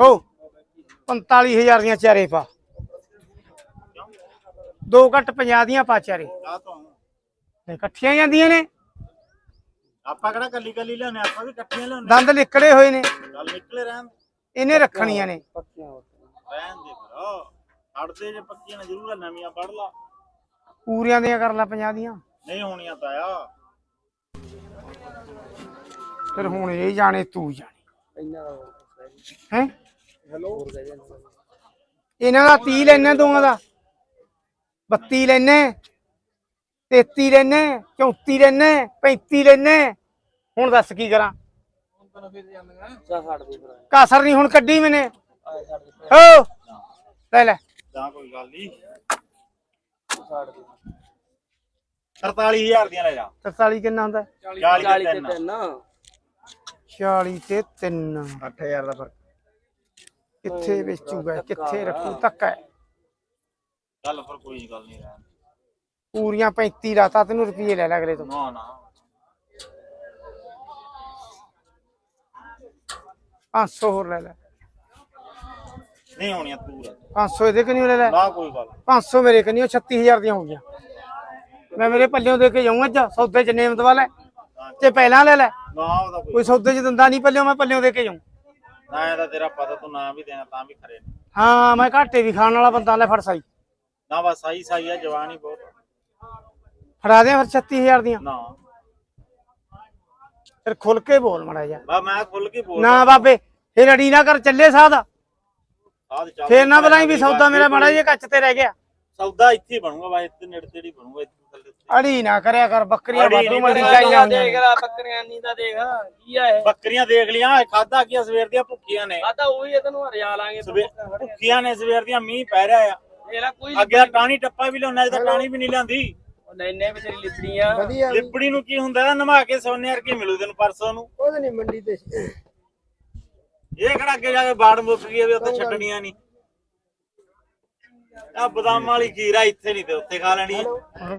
ਹੋ 45000 ਦੀਆਂ ਚਾਰੇ ਪਾ। ਦੋ ਘੱਟ 50 ਦੀਆਂ ਪਾ ਚਾਰੇ। ਆ ਤੋਂ ਤੇ ਇਕੱਠੀਆਂ ਜਾਂਦੀਆਂ ਨੇ। ਆਪਾਂ ਕਿਹੜਾ ਕੱਲੀ ਕੱਲੀ ਲਿਆਉਣੇ ਆਪਾਂ ਵੀ ਇਕੱਠੀਆਂ ਲਿਆਉਣੇ ਦੰਦ ਲਿਕੜੇ ਹੋਏ ਨੇ। ਗੱਲ ਨਿਕਲੇ ਰਹਿਣ ਇਹਨੇ ਰੱਖਣੀਆਂ ਨੇ। ਰਹਿਣ ਦੇ ਫਿਰ ਛੱਡਦੇ ਜੇ ਪੱਕੀਆਂ ਨੇ ਜ਼ਰੂਰ ਨਵੀਆਂ ਪੜ ਲਾ। ਪੂਰੀਆਂ ਦੀਆਂ ਕਰ ਲੈ 50 ਦੀਆਂ। ਨਹੀਂ ਹੋਣੀਆਂ ਤਾਂ ਆ। ਫਿਰ ਹੁਣ ਇਹ ਜਾਣੇ ਤੂੰ ਜਾਣੇ। ਹੈ? ਇਹਨਾਂ ਦਾ 30 ਲੈਣਾ ਦੋਵਾਂ ਦਾ। 32 ਲੈਣੇ 33 ਲੈਣੇ 34 ਲੈਣੇ 35 ਲੈਣੇ ਹੁਣ ਦੱਸ ਕੀ ਕਰਾਂ? ਕਾਸਰ ਨਹੀਂ ਹੁਣ ਕੱਢੀ ਮੈਨੇ। ਹੋ! ਲੈ ਲੈ। ਜਾਂ ਕੋਈ ਗੱਲ ਨਹੀਂ 43000 ਦੀਆਂ ਲੈ ਜਾ। 43 ਕਿੰਨਾ ਹੁੰਦਾ? 40 ਤੇ ਤਿੰਨ। 40 ਤੇ 3 8000 ਦਾ ਫ਼ਰਕ। ਕਿੱਥੇ ਵੇਚੂਗਾ ਕਿੱਥੇ ਰੱਖੂ ਤੱਕ ਹੈ। ਚੱਲ ਫਿਰ ਕੋਈ ਗੱਲ ਨਹੀਂ ਰਹਿਣ ਪੂਰੀਆਂ 35 ਲਾਤਾ ਤੈਨੂੰ ਰੁਪਏ ਲੈ ਲੈ ਅਗਲੇ ਤੋਂ। ਨਾ ਨਾ। 500 ਹੋਰ ਲੈ ਲੈ। ਨਹੀਂ ਹੋਣੀਆਂ ਤੂੰ ਰਹਿ 500 ਇਹਦੇ ਕਨੀ ਲੈ ਲੈ। ਨਾ ਕੋਈ ਗੱਲ 500 ਮੇਰੇ ਕਨੀ 36000 ਦੀਆਂ ਹੋ ਗਈਆਂ ਮੈਂ ਮੇਰੇ ਪੱਲਿਓਂ ਦੇ ਕੇ ਜਾਊਂ ਅੱਜ ਸੌਦੇ ਚ ਨੇਮ ਦਵਾ ਲੈ। ਤੇ ਪਹਿਲਾਂ ਲੈ ਲੈ। ਨਾ ਉਹਦਾ ਕੋਈ ਕੋਈ ਸੌਦੇ ਚ ਦਿੰਦਾ ਨਹੀਂ ਪੱਲਿਓਂ ਮੈਂ ਪੱਲਿਓਂ ਦੇ ਕੇ ਜਾਊਂ। ਨਾ ਇਹਦਾ ਤੇਰਾ ਪਤਾ ਤੂੰ ਨਾ ਵੀ ਦੇਣਾ ਤਾਂ ਵੀ ਖਰੇ ਨੇ। ਹਾਂ ਮੈਂ ਘਾਟੇ ਵੀ ਖਾਣ ਵਾਲਾ ਬੰਦਾ ਲੈ ਫੜ ਸਾਈ। ਨਾ ਬਸ ਸਹੀ ਸਹੀ ਆ ਜਵਾਨ ਹੀ ਬਹੁਤ ਫੜਾ ਦੇ ਫਿਰ 36000 ਦੀਆਂ। ਨਾ। ਫਿਰ ਖੁੱਲ ਕੇ ਬੋਲ ਮੜਾ ਜਾ ਬਾ ਮੈਂ ਖੁੱਲ ਕੇ ਬੋਲ ਨਾ ਬਾਬੇ ਫਿਰ ਅੜੀ ਨਾ ਕਰ ਚੱਲੇ ਸਾਧ। ਚੱਲ ਫੇਰ ਨਾ ਬਲਾਈ ਵੀ ਸੌਦਾ ਮੇਰਾ ਮੜਾ ਜੇ ਕੱਚ ਤੇ ਰਹਿ ਗਿਆ। ਸੌਦਾ ਇੱਥੇ ਹੀ ਬਣੂਗਾ ਬਾ ਇੱਥੇ ਨੇੜੇ ਤੇੜੀ ਬਣੂਗਾ ਇੱਥੇ। ਥੱਲੇ ਉੱਤੇ। ਅੜੀ ਨਾ ਕਰਿਆ ਕਰ ਬੱਕਰੀਆਂ ਅੜੀ ਵਾਧੂ ਨਹੀਂ ਮੰਡੀ ਕਰਿਆ ਚਾਈ ਜਾਂਦੀਆਂ ਦੇਖ। ਲੈ ਬੱਕਰੀਆਂ ਨੀ ਤਾਂ ਦੇਖ ਕੀ ਆ ਇਹ? ਬੱਕਰੀਆਂ ਦੇਖ ਲੀਆਂ ਖਾਦਾ ਕੀ ਆ, ਸਵੇਰ ਦੀਆਂ ਭੁੱਖੀਆਂ ਨੇ। ਆ ਤਾਂ ਉਹੀ ਇਹ ਤੈਨੂੰ ਹਰਿਆ ਲਾਂਗੇ ਸਵੇ- ਭੁੱਖੀਆਂ ਨੇ ਸਵੇਰ ਦੀਆਂ ਮੀਂਹ ਪੈ ਰਿਹਾ ਆ। ਦੇਖ ਲੈ ਕੋਈ ਅੱਗੇ ਤਾਂ ਟਾਣੀ ਟੱਪਾ ਵੀ ਲਿਆਉਣਾ ਤਾਂ ਟਾਣੀ ਵੀ ਨਹੀਂ ਲਿਆਂਦੀ। ਲੈਨੇ ਵਿਚਾਰੀ ਲਿਪੜੀਆਂ ਵਧੀਆ ਲਿਪੜੀ ਨੂੰ ਕੀ ਹੁੰਦਾ ਨਮਾ ਕੇ ਸੋਨੇ ਵਰਗੀ ਮਿਲੂ ਤੈਨੂੰ ਪਰਸੋਂ ਨੂੰ। ਉਹਦੇ ਨਹੀਂ ਮੰਡੀ ਤੇ। ਇਹ ਕਿਹੜਾ ਅੱਗੇ ਜਾ ਕੇ ਬਾੜ ਮੁੱਕ ਗਈ ਆ ਵੀ ਉੱਥੇ ਛੱਡਣੀਆਂ ਨਹੀਂ। ਆ ਬਦਾਮ ਵਾਲੀ ਖੀਰਾ ਇੱਥੇ ਨਹੀਂ ਤੇ ਉੱਥੇ ਖਾ ਲੈਣੀ। ਆ।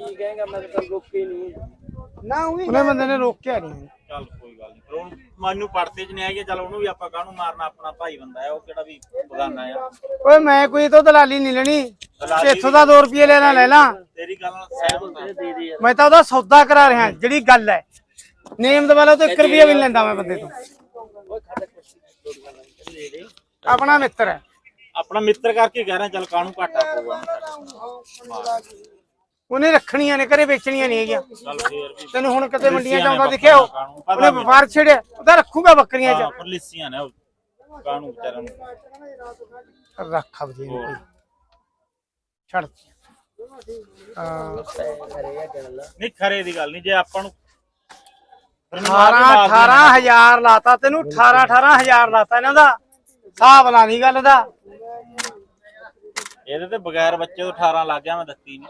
ਕੀ ਕਹੇਗਾ? ਮੈਂ ਤਾਂ ਰੁਕੀ ਨਹੀਂ ਨਾ ਉਹਨੇ ਬੰਦੇ ਨੇ ਰੋਕਿਆ ਨਹੀਂ ਚੱਲ ਕੋਈ ਗੱਲ ਨਹੀਂ ਪਰ ਉਹ ਮੈਨੂੰ ਪੜਤੇ ਚ ਨਹੀਂ ਆਈ ਚੱਲ ਉਹਨੂੰ ਵੀ ਆਪਾਂ ਕਾਹਨੂੰ ਮਾਰਨਾ? ਆਪਣਾ ਭਾਈ ਬੰਦਾ ਹੈ ਉਹ ਕਿਹੜਾ ਵੀ ਬਗਾਨਾ ਆ ਓਏ ਮੈਂ ਕੋਈ ਤੋਂ ਦਲਾਲੀ ਨਹੀਂ ਲੈਣੀ। ਦਲਾਲੀ ਇੱਥੋਂ ਦਾ 2 ਰੁਪਏ ਲੈਣਾ ਲੈ ਲਾਂ ਤੇਰੀ ਗੱਲ ਨਾਲ ਸਹਿਮਤ ਹਾਂ। ਦੇ ਦੇ ਮੈਂ ਤਾਂ ਉਹਦਾ ਸੌਦਾ ਕਰਾ ਰਿਹਾ ਜਿਹੜੀ ਗੱਲ ਹੈ। ਨੇਮ ਦਵਾਲਾ ਤੋਂ 1 ਰੁਪਿਆ ਵੀ ਨਹੀਂ ਲੈਂਦਾ ਮੈਂ ਬੰਦੇ ਤੋਂ। ਓਏ ਖਾਦੇ ਕੁਛ ਦੇ ਦੇ। ਆਪਣਾ ਮਿੱਤਰ ਹੈ। ਆਪਣਾ ਮਿੱਤਰ ਕਰਕੇ ਕਹਿ ਰਿਹਾ ਚੱਲ ਕਾਹਨੂੰ ਘਾਟਾ ਪਊਗਾ। ਸਾਡੇ। ਉਹਨੇ ਰੱਖਣੀਆਂ ਨੇ ਘਰੇ ਵੇਚਣੀਆਂ ਨਹੀਂ ਹੈਗੀਆਂ। ਚੱਲ ਫੇਰ ਵੀ। ਤੈਨੂੰ ਹੁਣ ਕਿਤੇ ਮੰਡੀਆਂ ਚ ਆਉਂਦਾ ਦਿਖਿਆ ਉਹ। ਉਹਨੇ ਮੈਨੂੰ। ਵਪਾਰ ਛੇੜਿਆ ਉਹਦਾ ਰੱਖੂਗਾ ਬੱਕਰੀਆਂ ਚ। ਪਰ ਲਿੱਸੀਆਂ ਨੇ ਉਹ। ਕਾਹਨੂੰ ਵਿਚਾਰਿਆਂ ਨੂੰ? ਰੱਖ ਕੋਈ। ਛੱਡ। ਹਾਂ। ਕਰੇਗਾ ਗੱਲ ਨਹੀਂ ਖਰੇ ਦੀ ਗੱਲ ਨਹੀਂ ਜੇ ਆਪਾਂ ਨੂੰ 18 18000 ਲਾਤਾ ਤੈਨੂੰ 18 18000 ਲਾਤਾ ਇਹਨਾਂ ਦਾ। ਹਿਸਾਬ ਲਾ ਨਹੀਂ ਗੱਲ ਦਾ। ਇਹਦੇ ਤੇ ਬਗੈਰ ਬੱਚੇ ਤੋਂ 18 ਲੱਗ ਗਿਆ ਮੈਂ ਦਿੱਤੀ ਨਹੀਂ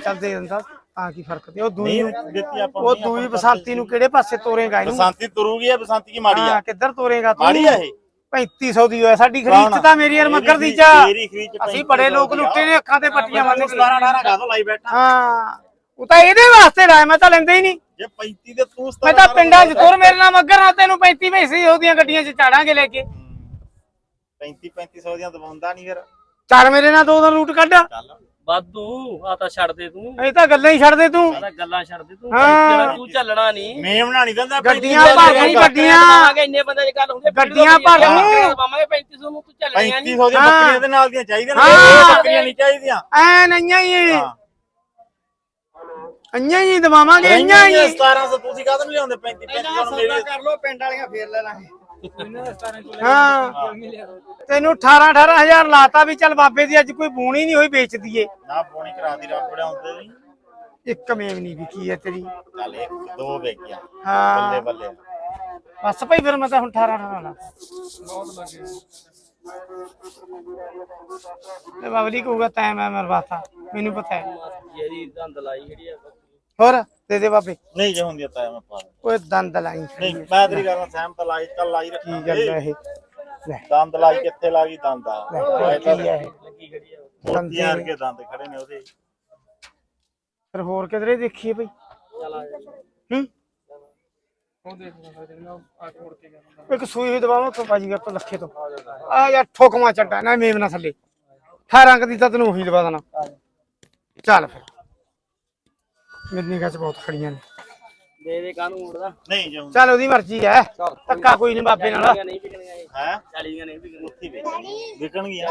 ਚੱਲ ਦੇ ਦਿੰਦਾ ਤਾਂ ਕੀ ਫ਼ਰਕ ਤੇ? ਉਹ ਦੂਈ ਨਹੀਂ ਨੂੰ ਦਿੱਤੀ ਆਪਾਂ ਉਹ ਦੂਈ ਬਸੰਤੀ ਨੂੰ ਕਿਹੜੇ ਪਾਸੇ ਤੋਰੇਗਾ ਇਹਨੂੰ? ਬਸੰਤੀ ਤੁਰੂਗੀ ਆ ਬਸੰਤੀ ਕੀ ਮਾੜੀ ਆ? ਹਾਂ ਕਿੱਧਰ ਤੋਰੇਗਾ ਤੂੰ? ਮਾੜੀ ਆ ਇਹ। 3500 ਦੀ ਹੋਇਆ ਸਾਡੀ ਖਰੀਦ ਤਾਂ ਮੇਰੀ ਯਾਰ ਦੀ ਚ ਅਸੀਂ ਬੜੇ ਲੋਕ ਲੁੱਟੇ ਨੇ ਅੱਖਾਂ ਤੇ ਪੱਟੀਆਂ ਬੰਨ ਕੇ 17 18 ਕਾਹਦੋਂ ਲਾਈ ਬੈਠਾ। ਹਾਂ। ਉਹ ਤਾਂ ਇਹਦੇ ਵਾਸਤੇ ਲਾਇਆ ਮੈਂ ਤਾਂ ਲੈਂਦਾ ਹੀ ਨਹੀਂ। ਜੇ 35 ਤੇ ਤੂੰ 17 ਮੈਂ ਤਾਂ ਪਿੰਡਾਂ 'ਚ ਤੁਰ ਮੇਰੇ ਨਾਲ ਮੱਗਰ ਨਾਲ ਤੈਨੂੰ 35 ਪੈਸੇ ਉਹਦੀਆਂ ਗੱਡੀਆਂ 'ਚ ਚਾੜਾਂਗੇ ਲੈ ਕੇ। 35 3500 ਦੀਆਂ ਦਵਾਉਂਦਾ ਨਹੀਂ ਫਿਰ। ਚਾਰ ਮੇਰੇ ਨਾਲ ਦੋ ਦਾ ਰੂਟ ਕੱਢ। ਚੱਲ। ਵਾਧੂ ਆ ਤਾਂ ਛੱਡ ਦੇ ਤੂੰ। ਇਹ ਤਾਂ ਗੱਲਾਂ ਹੀ ਛੱਡ ਦੇ ਤੂੰ। ਆ ਤਾਂ ਗੱਲਾਂ ਛੱਡ ਦੇ ਤੂੰ। ਹਾਂ। ਜਿਹੜਾ ਤੂੰ ਚੱਲਣਾ ਨਹੀਂ ਮੇਮ ਨਾ ਨਹੀਂ ਦਿੰਦਾ ਗੱਡੀਆਂ ਭਰ ਦੂੰ ਗੱਡੀਆਂ। ਆਗੇ ਇੰਨੇ ਬੰਦੇ ਦੀ ਗੱਲ ਹੁੰਦੀ ਗੱਡੀਆਂ ਭਰ ਦੂੰ। ਪਾਵਾਂਗੇ 3500 ਨੂੰ ਤੂੰ ਚੱਲਣੀਆਂ ਨਹੀਂ 3500 ਦੀਆਂ ਹਾਂ। ਬੱਕਰੀਆਂ ਦੇ ਨਾਲ ਦੀਆਂ ਚਾਹੀਦੀਆਂ ਨੇ ਹਾਂ। ਇਹ ਬੱਕਰੀਆਂ ਨਹੀਂ ਚਾਹੀਦੀਆਂ। ਐ ਨਈਆਂ ਹੀ। ਹਾਂ। ਅੰਆਂ ਹੀ ਦਵਾਵਾਂਗੇ ਅੰਆਂ ਹੀ। 1700 ਤੁਸੀਂ ਕਾਹਦੋਂ ਨਹੀਂ ਲਿਆਉਂਦੇ 35 3500 ਨੂੰ ਮੇਰੀ ਕਰ ਲੋ ਪਿੰਡ ਵਾਲੀਆਂ ਫੇਰ ਲੈ ਲਾਂਗੇ। ਹਾਂ। ਤੈਨੂੰ 18 18000 ਲਾਤਾ ਵੀ ਚੱਲ ਬਾਬੇ ਦੀ ਅੱਜ ਕੋਈ ਬੂਣੀ ਨਹੀਂ ਹੋਈ ਵੇਚ ਦਈਏ। ਨਾ ਪੋਣੀ ਕਰਾ ਦੀ ਰੱਬ ਬਣਾਉਂਦੇ ਨਹੀਂ। ਇੱਕ ਮੇਵ ਨਹੀਂ ਵਿਕੀ ਹੈ ਤੇਰੀ। ਚੱਲ ਇੱਕ ਦੋ ਵੇਚ ਗਿਆ। ਹਾਂ। ਬੱਲੇ ਬੱਲੇ। ਬਸ ਭਾਈ ਫਿਰ ਮੈਂ ਤਾਂ ਹੁਣ 18 18 ਲਾ ਤੇ ਬਾਬਲੀ ਕਹੂਗਾ ਤੈਂ ਮੈਂ ਮਰਵਾਤਾ ਮੈਨੂੰ ਪਤਾ ਹੈ। ਜਿਹੜੀ ਦੰਦ ਲਾਈ ਜਿਹੜੀ ਆ। ਹੋਰ ਦੇ ਦੇ ਬਾਬੇ। ਨਹੀਂ ਜੇ ਹੁੰਦੀ ਤਾਂ ਮੈਂ ਪਾ ਦਿੰਦਾ। ਓਏ ਦੰਦ ਲਾਈ ਨਹੀਂ ਮੈਂ ਤੇਰੀ ਗੱਲ ਨਾਲ ਸਹਿਮਤ ਲਾਈ ਚੱਲ ਲਾਈ ਕੀ ਗੱਲ ਹੈ ਇਹ? ਲੈ। ਦੰਦ ਲਾਈ ਕਿੱਥੇ ਲਾਗੀ ਦੰਦ ਆ? ਲੈ, ਕੀ ਹੈ ਇਹ। ਲੱਗੀ ਖੜੀ ਆ ਮੋਤੀਆਂ ਵਰਗੇ ਦੰਦ ਖੜੇ ਨੇ ਉਹਦੇ। ਫਿਰ ਹੋਰ ਕਿਧਰੇ ਦੇਖੀਏ ਜਾ। ਹੂੰ? ਕੇ ਕੇ ਗਿਆ ਇੱਕ ਸੂਈ ਹੋਈ ਦਵਾਵਾਂ ਤੋਂ ਬਾਜੀ ਕਰ ਲੱਖੇ ਤੋਂ। ਆ ਯਾਰ ਠੋਕਮਾ ਚੱਡਾ ਨਾ ਮੇਵਨਾ ਥੱਲੇ। 18 ਕ ਦੀ ਤਾਂ ਤੈਨੂੰ ਉਹੀ ਦਵਾ ਦੇਣਾ। ਚੱਲ ਫਿਰ। ਮੇਰੀ ਨਿਗਾਹ ਚ ਬਹੁਤ ਖੜੀਆਂ ਨੇ। ਦੇ ਦੇ ਕਾਹਨੂੰ ਮੁੜਦਾ ਨਹੀਂ ਜਾਉਂ ਚੱਲ ਉਹਦੀ ਮਰਜ਼ੀ ਹੈ। ਧੱਕਾ ਕੋਈ ਨਹੀਂ ਬਾਬੇ ਨਾਲ। ਨਹੀਂ ਵਿਕਣੀਆਂ ਇਹ। ਹੈ? 40 ਦੀਆਂ ਨਹੀਂ ਵਿਕਣੀਆਂ। ਉੱਥੇ ਵੇਚ ਵਿਕਣਗੀਆਂ।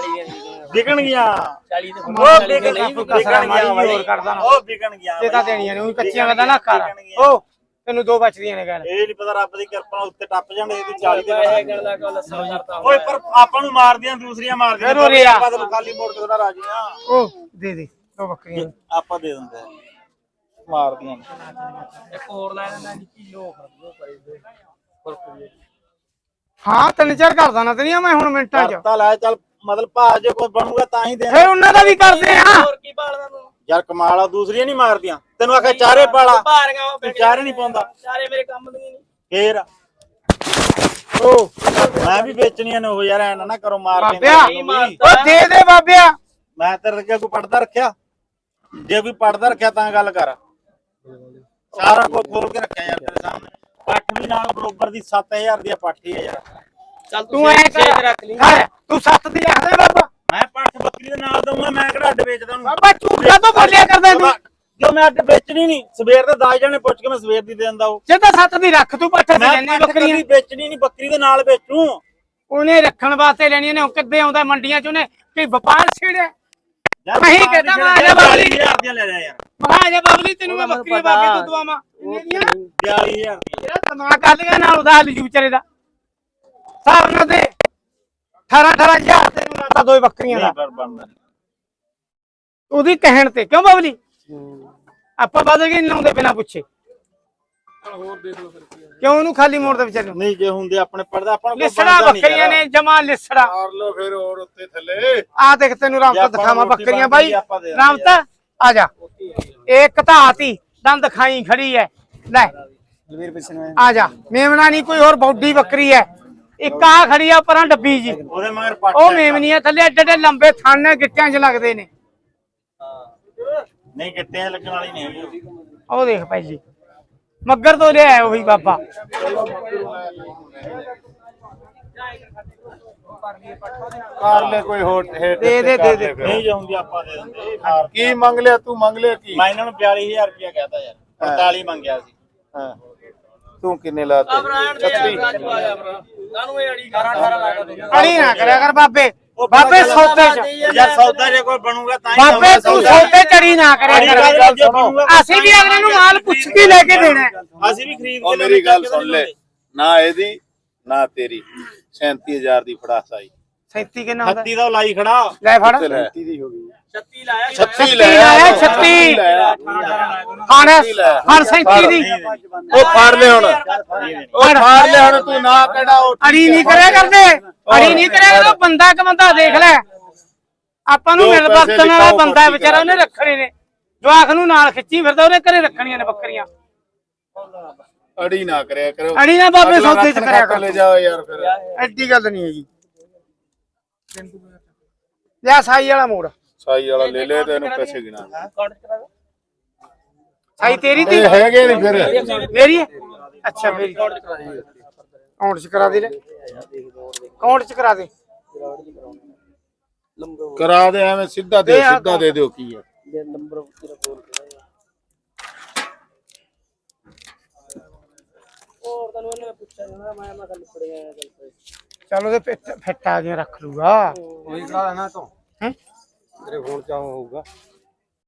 ਵਿਕਣਗੀਆਂ। 40 ਤੇ ਉਹ ਕੋਈ ਕਸਰਾ ਮਾਰੀ ਜੀ ਹੋਰ ਕਰਦਾ ਨਾ। ਉਹ ਵਿਕਣਗੀਆਂ ਇਹ ਤਾਂ ਦੇਣੀਆਂ ਨੇ ਉਹ ਕੱਚੀਆਂ ਗੱਲਾਂ ਨਾ ਕਰ ਉਹ ਤੈਨੂੰ ਦੋ ਬਚਦੀਆਂ ਨੇ ਗੱਲ। ਇਹ ਨਹੀਂ ਪਤਾ ਰੱਬ ਦੀ ਕਿਰਪਾ ਨਾਲ ਉੱਤੇ ਟੱਪ ਜਾਣ ਇਹਦੀ 40 ਦੇ ਪੈਸੇ ਵਿੱਚ। ਗਣ ਦਾ ਕੋਲ ਲੱਸਾ ਕਰਤਾ ਓਏ ਪਰ ਆਪਾਂ ਨੂੰ ਮਾਰਦੀਆਂ ਦੂਸਰੀਆਂ ਮਾਰਦੀਆਂ। ਆ। ਆਪਾਂ ਤੈਨੂੰ ਖਾਲੀ ਮੋੜ ਕੇ ਨਾ ਰਾਜੀ ਆ। ਉਹ ਦੇ ਦੇ ਦੋ ਬੱਕਰੀਆਂ। ਆਪਾਂ ਦੇ ਦਿੰਦੇ ਆ। ਮਾਰਦੀਆਂ ਨੇ। ਇੱਕ ਹੋਰ ਲੈ ਲੈਣਾ ਜੀ ਕਿਲੋ ਖਰਚੋ ਪਰੇ ਦੇ। ਹਾਂ ਤਿੰਨ ਚਾਰ ਕਰਦਾ ਨਾ ਤੇਰੀਆਂ ਮੈਂ ਹੁਣ ਮਿੰਟਾਂ ਚ। ਕਰਤਾ ਲੈ ਚੱਲ ਮਤਲਬ ਭਾ ਜੇ ਕੋਈ ਬਣੂਗਾ ਤਾਂ ਹੀ ਦੇ ਫਿਰ ਉਹਨਾਂ ਦਾ ਵੀ ਕਰਦੇ ਆ। ਹੋਰ ਕੀ ਪਾਲਦਾ ਤੂੰ? ਯਾਰ ਕਮਾਲ ਆ ਦੂਸਰੀਆਂ ਨਹੀਂ ਮਾਰਦੀਆਂ। ਤੈਨੂੰ ਆਖਿਆ ਚਾਰੇ ਪਾਲਾ। ਭਾਰੀਆਂ ਉਹ ਤੂੰ ਚਾਰੇ ਨਹੀਂ ਪਾਉਂਦਾ। ਚਾਰੇ ਮੇਰੇ ਕੰਮ ਦੀਆਂ ਨਹੀਂ ਫੇਰ? ਉਹ ਮੈਂ ਵੀ ਵੇਚਣੀਆਂ ਨੇ ਉਹ ਯਾਰ ਐ ਨਾ ਨਾ ਕਰੋ ਮਾਰ ਬਾਬਿਆ। ਦਿੰਦੇ ਉਹ ਦੇ ਦੇ ਬਾਬਿਆ। ਮੈਂ ਤੇਰੇ ਅੱਗੇ ਕੋਈ ਪੜਦਾ ਰੱਖਿਆ? ਜੇ ਕੋਈ ਪੜਦਾ ਰੱਖਿਆ ਤਾਂ ਗੱਲ ਕਰ। ਸਾਰਾ ਕੁਝ ਖੋਲ ਕੇ ਰੱਖਿਆ ਯਾਰ ਤੇਰੇ ਸਾਹਮਣੇ। ਪੱਠ ਵੀ ਨਾਲ ਬਰੋਬਰ ਦੀ 7000 ਦੀ ਪੱਠੀ ਹੈ ਯਾਰ। ਚੱਲ ਤੂੰ ਐ ਛੇ ਕਰ। ਰੱਖ ਲਈ। ਖੜ, ਤੂੰ ਸੱਤ ਦੀ ਆਖਦੇ ਬਾਬਾ। ਮੈਂ ਪੱਠ ਬੱਕਰੀ ਦੇ ਨਾਲ ਦਊਂਗਾ ਮੈਂ ਕਿਹੜਾ ਅੱਡ ਵੇਚਦਾ ਨੂੰ ਬਾਬਾ ਝੂਠਾ ਤੋਂ ਬੋਲਿਆ ਕਰਦਾ ਤੂੰ ਜੋ ਮੈਂ ਅੱਡ ਵੇਚਣੀ ਨਹੀਂ ਸਵੇਰ ਦੇ 10 ਜਣੇ ਪੁੱਛ ਕੇ ਮੈਂ ਸਵੇਰ ਦੀ ਦੇ ਦਿੰਦਾ ਉਹ। ਜੇ ਤਾਂ ਸੱਤ ਦੀ ਰੱਖ ਤੂੰ ਪੱਠੇ ਮੈਂ ਲੈਣੀ ਪੱਠ ਬੱਕਰੀਆਂ। ਕਦੀ ਵੇਚਣੀ ਨਹੀਂ ਬੱਕਰੀ ਦੇ ਨਾਲ ਵੇਚੂ। ਉਹਨੇ ਰੱਖਣ ਵਾਸਤੇ ਲੈਣੀਆਂ ਨੇ ਉਹ ਕਿੱਦੇ ਆਉਂਦਾ ਮੰਡੀਆਂ ਚ ਉਹਨੇ ਕੀ ਵਪਾਰ ਛੇੜਿਆ? ਯਾਰ ਮੈਂ ਹੀ ਬਾਹਰ ਕਹਿੰਦਾ ਮੈਂ ਆ ਜਾ। ਬਾਬਲੀ। 40000 ਦੀਆਂ ਲੈ ਲਿਆ ਯਾਰ। ਮਹਾ ਜਾ ਬਬਲੀ ਤੈਨੂੰ ਮੈਂ ਬੱਕਰੀਆਂ ਬਾਗੇ ਤੋਂ ਦਵਾਵਾਂ ਕਿੰਨੇ ਦੀਆਂ 40000 ਦੀਆਂ। ਜਿਹੜਾ ਦਿਮਾਗ ਕਰ ਲਿਆ ਨਾਲ ਉਹਦਾ ਹਾਲ ਜੂ ਵਿਚਾਰੇ ਦਾ। ਸਾਰ ਨਾ ਦੇ 18 18000 ਤੈਨੂੰ ਰਾਤਾ ਦੋ ਬੱਕਰੀਆਂ ਦਾ। ਨਹੀਂ ਪਰ ਬਣਦਾ ਨੀ। ਉਹਦੀ ਕਹਿਣ ਤੇ। ਕਿਉਂ ਬਬਲੀ? ਆਪਾਂ ਬਦਲ ਕੇ ਲਾਉਂਦੇ ਬਿਨਾ ਪੁੱਛੇ। ਹੋਰ ਦੇਖ ਲਓ ਫਿਰ ਕੀ ਕਿਉਂ ਉਹਨੂੰ ਖਾਲੀ ਮੋੜ ਦੇ ਵਿਚਾਰੇ ਨੂੰ? ਨਹੀਂ ਜੇ ਹੁੰਦੇ ਆਪਣੇ ਪੜਦਾ ਆਪਾਂ ਨੂੰ ਕੋਈ ਲਿਸੜਾ ਬੱਕਰੀਆਂ। ਨੇ ਜਮਾ ਲਿਸੜਾ। ਮਾਰ ਲਓ ਫਿਰ ਹੋਰ ਉੱਤੇ ਥੱਲੇ। ਆ ਦੇਖ ਤੈਨੂੰ ਰਾਮ ਜੇ ਤੋਂ ਆਪਾਂ ਦਿਖਾਵਾਂ ਬੱਕਰੀਆਂ ਬਾਈ। ਆਪਾਂ ਦੇ ਦਿੰਦੇ ਰਾਮ ਤਾਂ ਆ ਜਾ। ਇੱਕ ਧਾਤੀ ਦੰਦ ਖਾਈ ਖੜੀ ਐ। ਲੈ। ਆ ਜਾ। ਮੇਮਣਾ ਨਹੀਂ ਕੋਈ ਹੋਰ ਬੌਡੀ ਬੱਕਰੀ ਐ। ਇੱਕ ਆ ਖੜੀ ਆ ਪਰਾਂ ਡੱਬੀ ਜੀ। ਉਹਦੇ ਮਗਰ ਪੱਟ ਉਹ ਮੇਮਣੀ ਆ ਥੱਲੇ ਏਡੇ ਏਡੇ ਲੰਬੇ ਥਣ ਨੇ ਗਿੱਟਿਆਂ 'ਚ ਲੱਗਦੇ ਨੇ। ਨਹੀਂ ਕਿੱਤੇ ਲੱਗਣ ਵਾਲੀ ਨਹੀਂ ਉਹ ਦੇਖ ਪਹਿਲੀ ਮੱਗਰ ਤੋਂ ਲਿਆ ਉਹੀ ਬਾਬਾ। ਮਾਰ ਲੈ ਕੋਈ ਹੋਰ ਹੇਠ ਦੇ ਦੇ ਦੇ ਦੇ। ਨਹੀਂ ਜੇ ਹੁੰਦੀ ਆਪਾਂ ਦੇ ਦਿੰਦੇ ਕੀ ਮੰਗ ਲਿਆ ਤੂੰ ਮੰਗ ਲਿਆ ਕੀ? ਮੈਂ ਇਹਨਾਂ ਨੂੰ 42000 ਰੁਪਇਆ ਕਹਿਤਾ ਯਾਰ 45 ਮੰਗਿਆ ਸੀ। ਹਾਂ। ਤੂੰ ਕਿੰਨੇ ਲਾਤੇ? ਬਰਾਂਡ ਦੇ ਯਾਰ ਰਾਜੂ ਆ ਜਾ ਭਰਾ। ਕਾਹਨੂੰ ਇਹ ਅੜੀ 18 18 ਲਾ ਦੇ ਅੜੀ ਨਾ ਕਰਿਆ ਕਰ ਬਾਬੇ। ਬਾਬੇ ਸੌਦੇ 'ਚ। ਯਾਰ ਸੌਦਾ ਜੇ ਕੋਈ ਬਣੂਗਾ ਤਾਂ ਹੀ ਬਾਬੇ ਤੂੰ ਸੌਦਾ। ਚੜੀ ਨਾ ਕਰਿਆ ਕਰ। ਅਸੀਂ ਵੀ ਅਗਲੇ ਨੂੰ ਮਾਲ ਪੁੱਛ ਕੇ ਲੈ ਕੇ ਦੇਣਾ ਹੈ। ਅਸੀਂ ਵੀ ਖਰੀਦ ਕੇ ਮੇਰੀ ਗੱਲ ਸੁਣ ਲੈ। ਨਾ ਇਹਦੀ ਨਾ ਤੇਰੀ। 37000 ਦੀ ਫੜਾ ਸਾਈ 37 ਕਿੰਨਾ ਹੁੰਦਾ? ਹੱਤੀ ਦਾ ਉਹ ਲਾਈ ਖੜਾ। ਲੈ ਫੜ। ਤੇ ਲੈ 36 ਲਾਇਆ 36 ਲੈ ਆਇਆ, 36 ਖਾਣਾ ਹਰ 37 ਦੀ। ਉਹ ਫੜ ਲੈ ਹੁਣ। ਉਹ ਫੜ ਲੈ ਹੁਣ ਤੂੰ ਨਾ ਕਿਹੜਾ ਉਹ ਅੜੀ ਨਹੀਂ ਕਰਿਆ ਕਰਦੇ। ਅੜੀ ਨਹੀਂ ਕਰਿਆ ਕਰੋ ਬੰਦਾ ਕ ਬੰਦਾ ਦੇਖ ਲੈ। ਆਪਾਂ ਨੂੰ ਮਿਲ ਵਰਤਣ ਵਾਲਾ ਬੰਦਾ ਵਿਚਾਰਾ ਉਹਨੇ ਰੱਖਣੇ ਨੇ। ਜਵਾਖ ਨੂੰ ਨਾਲ ਖਿੱਚੀ ਫਿਰਦਾ ਉਹਨੇ ਘਰੇ ਰੱਖਣੀਆਂ ਨੇ ਬੱਕਰੀਆਂ। ਅੜੀ ਨਾ ਕਰਿਆ ਕਰੋ। ਅੜੀ ਨਾ ਬਾਬੇ ਸੌਦੇ ਚ ਕਰਿਆ ਕਰ। ਲੈ ਜਾਓ ਯਾਰ ਫਿਰ। ਐਡੀ ਗੱਲ ਨਹੀਂ ਹੈਗੀ। ਲਿਆ ਸਾਈ ਵਾਲਾ ਮੋੜ। ਸਾਈ ਵਾਲਾ ਲੈ ਲੈ ਤੇ ਇਹਨੂੰ ਪੈਸੇ ਗਿਣਾ ਕਾਊਂਟ ਕਰਾ ਦੇ ਸਾਈ ਤੇਰੀ ਤੀ? ਹੈਗੇ ਨਹੀਂ ਫਿਰ। ਮੇਰੀ ਹੈ? ਅੱਛਾ ਮੇਰੀ। ਕਾਊਂਟ ਚ ਕਰਾ ਦੇ। ਲੈ ਕਾਊਂਟ ਚ ਕਰਾ ਦੇ। ਨੰਬਰ ਕਰਾ ਦੇ ਐਵੇਂ ਸਿੱਧਾ ਦੇ ਦੇ ਆ ਸਿੱਧਾ ਦੇ ਦਿਓ ਕੀ ਹੈ ਦੇ ਨੰਬਰ ਤੇਰਾ ਬੋਲ ਕੇ ਹੋਰ ਤੈਨੂੰ ਇਹਨੇ ਪੁੱਛਿਆ ਜਣਾ ਮੈਂ ਮੈਂ ਗੱਲ ਪੜ ਗਿਆ ਗੱਲ ਤੇ ਚਲ ਉਹਦੇ ਫਿੱਟ ਫਿੱਟ ਆ ਗਿਆ ਰੱਖ ਲੂਗਾ ਉਹੀ ਕਰਾ ਦੇਣਾ ਤੂੰ। ਹੈ? ਤੇਰੇ ਫੋਨ ਚ ਹੋਊਗਾ।